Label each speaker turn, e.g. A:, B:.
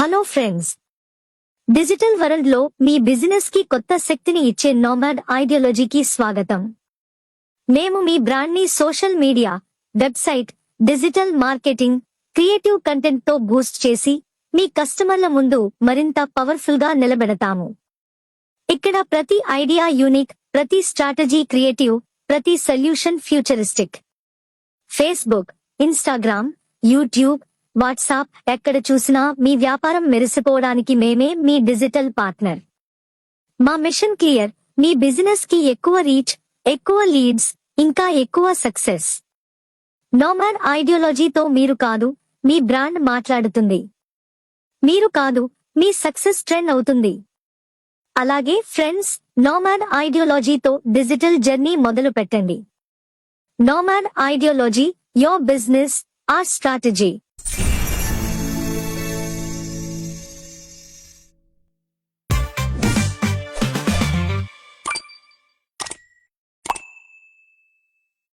A: Hello friends digital వరల్డ్లో మీ బిజినెస్కి కొత్త శక్తిని ఇచ్చే నోమాడ్ ఐడియాలజీకి స్వాగతం. మేము మీ బ్రాండ్ని social media website digital marketing creative కంటెంట్తో బూస్ట్ చేసి మీ కస్టమర్ల ముందు మరింత పవర్ఫుల్గా నిలబెడతాము. ఇక్కడ ప్రతి ఐడియా యూనిక్ ప్రతి స్ట్రాటజీ క్రియేటివ్ ప్రతి solution futuristic Facebook Instagram YouTube WhatsApp ఎక్కడ చూసినా మీ వ్యాపారం మెరిసిపోవడానికి మేమే మీ డిజిటల్ పార్ట్నర్. మా మిషన్ క్లియర్ మీ బిజినెస్కి ఎక్కువ రీచ్ ఎక్కువ లీడ్స్ ఇంకా ఎక్కువ సక్సెస్. నోమాన్ ఐడియాలజీతో మీరు కాదు మీ బ్రాండ్ మాట్లాడుతుంది. మీరు కాదు మీ సక్సెస్ ట్రెండ్ అవుతుంది. అలాగే ఫ్రెండ్స్ నోమాన్ ఐడియాలజీతో డిజిటల్ జర్నీ మొదలు పెట్టండి. Noman ideology your business or strategy.